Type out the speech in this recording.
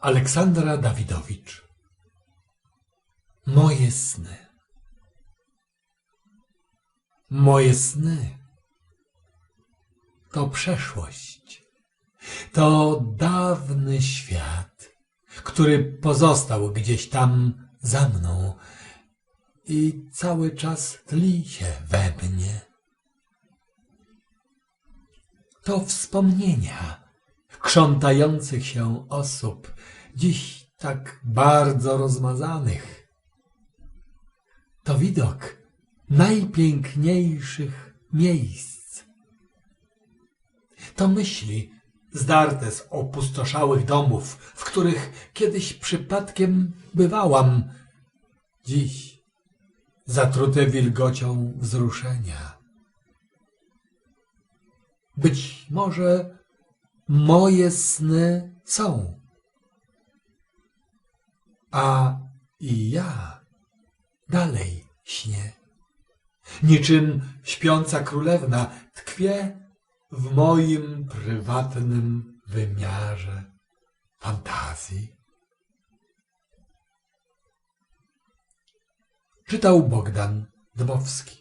Aleksandra Dawidowicz Moje sny Moje sny to przeszłość. To dawny świat, który pozostał gdzieś tam za mną i cały czas tli się we mnie. To wspomnienia krzątających się osób, dziś tak bardzo rozmazanych. To widok najpiękniejszych miejsc. To myśli zdarte z opustoszałych domów, w których kiedyś przypadkiem bywałam, dziś zatrute wilgocią wzruszenia. Być może moje sny są, a i ja dalej śnię. Niczym śpiąca królewna tkwię w moim prywatnym wymiarze fantazji. Czytał Bogdan Dmowski